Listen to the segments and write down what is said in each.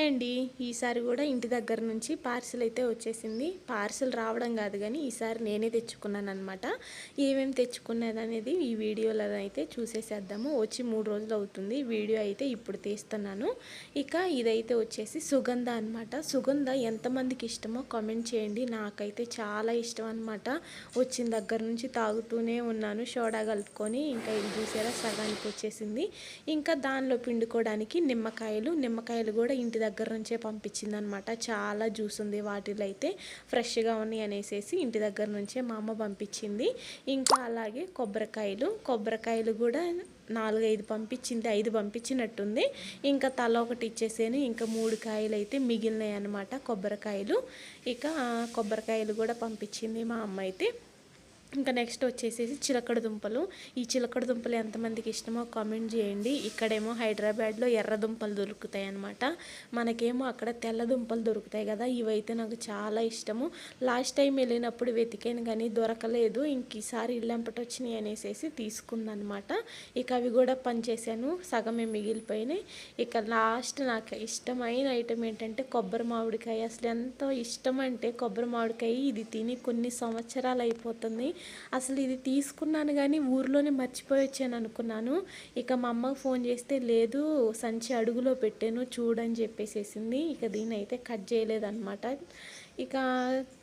Hi అండి ఈసారి కూడా ఇంటి దగ్గర నుంచి పార్సిల్ అయితే వచ్చేసింది. పార్సిల్ రావడం కాదు కానీ ఈసారి నేనే తెచ్చుకున్నాను అనమాట ఏమేమి తెచ్చుకున్నది అనేది ఈ వీడియోలో అయితే చూసేసేద్దాము. వచ్చి మూడు రోజులు అవుతుంది. వీడియో అయితే ఇప్పుడు తీస్తున్నాను. ఇక ఇదైతే వచ్చేసి సుగంధ అనమాట సుగంధ ఎంతమందికి ఇష్టమో కామెంట్ చేయండి. నాకైతే చాలా ఇష్టం అనమాట వచ్చిన దగ్గర నుంచి తాగుతూనే ఉన్నాను. సోడా కలుపుకొని ఇంకా ఇది చూసారా? సగానికి వచ్చేసింది. ఇంకా దానిలో పిండుకోవడానికి నిమ్మకాయలు. నిమ్మకాయలు కూడా ఇంటి దగ్గర దగ్గర నుంచే పంపించింది అనమాట చాలా జ్యూస్ ఉంది వాటిలో అయితే. ఫ్రెష్గా ఉన్నాయి అనేసి ఇంటి దగ్గర నుంచే మా అమ్మ పంపించింది. ఇంకా అలాగే కొబ్బరికాయలు. కొబ్బరికాయలు కూడా నాలుగైదు పంపించింది ఐదు పంపించినట్టుంది. ఇంకా తల ఒకటి ఇచ్చేసాను. ఇంకా మూడు కాయలు అయితే మిగిలినాయి అనమాట కొబ్బరికాయలు. ఇక కొబ్బరికాయలు కూడా పంపించింది మా అమ్మ అయితే. ఇంకా నెక్స్ట్ వచ్చేసేసి చిలకడ దుంపలు. ఈ చిలకడ దుంపలు ఎంతమందికి ఇష్టమో కామెంట్ చేయండి. ఇక్కడేమో హైదరాబాద్లో ఎర్ర దుంపలు దొరుకుతాయి అనమాట మనకేమో అక్కడ తెల్ల దుంపలు దొరుకుతాయి కదా ఇవైతే నాకు చాలా ఇష్టము. లాస్ట్ టైం వెళ్ళినప్పుడు వెతికాను కానీ దొరకలేదు. ఇంక ఈసారి ఇళ్ళంపట వచ్చినాయి అనేసి తీసుకుందనమాట ఇక అవి కూడా పనిచేశాను. సగమే మిగిలిపోయినాయి. ఇక లాస్ట్ నాకు ఇష్టమైన ఐటెం ఏంటంటే కొబ్బరి మామిడికాయ. అసలు ఎంతో ఇష్టం అంటే కొబ్బరి మామిడికాయ ఇది తిని కొన్ని సంవత్సరాలు అయిపోతుంది. అసలు ఇది తీసుకున్నాను కానీ ఊర్లోనే మర్చిపోయి వచ్చాను అనుకున్నాను. ఇక మా అమ్మకు ఫోన్ చేస్తే లేదు సంచి అడుగులో పెట్టాను చూడని చెప్పేసేసింది. ఇక దీన్ని అయితే కట్ చేయలేదన్నమాట. ఇక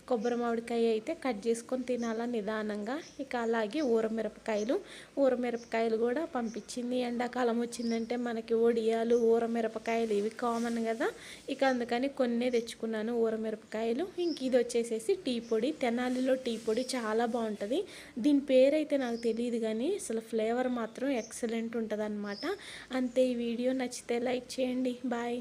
కొబ్బరి మామిడికాయ అయితే కట్ చేసుకొని తినాలా నిదానంగా. ఇక అలాగే ఊరమిరపకాయలు. ఊరమిరపకాయలు కూడా పంపించింది. ఎండాకాలం వచ్చిందంటే మనకి ఒడియాలు ఊరమిరపకాయలు ఇవి కామన్ కదా. ఇక అందుకని కొన్నే తెచ్చుకున్నాను ఊరమిరపకాయలు. ఇంక ఇది వచ్చేసేసి టీ పొడి. తెనాలిలో టీ పొడి చాలా బాగుంటుంది. దీని పేరైతే నాకు తెలియదు కానీ అసలు ఫ్లేవర్ మాత్రం ఎక్సలెంట్ ఉంటుంది అంతే ఈ వీడియో నచ్చితే లైక్ చేయండి. బాయ్.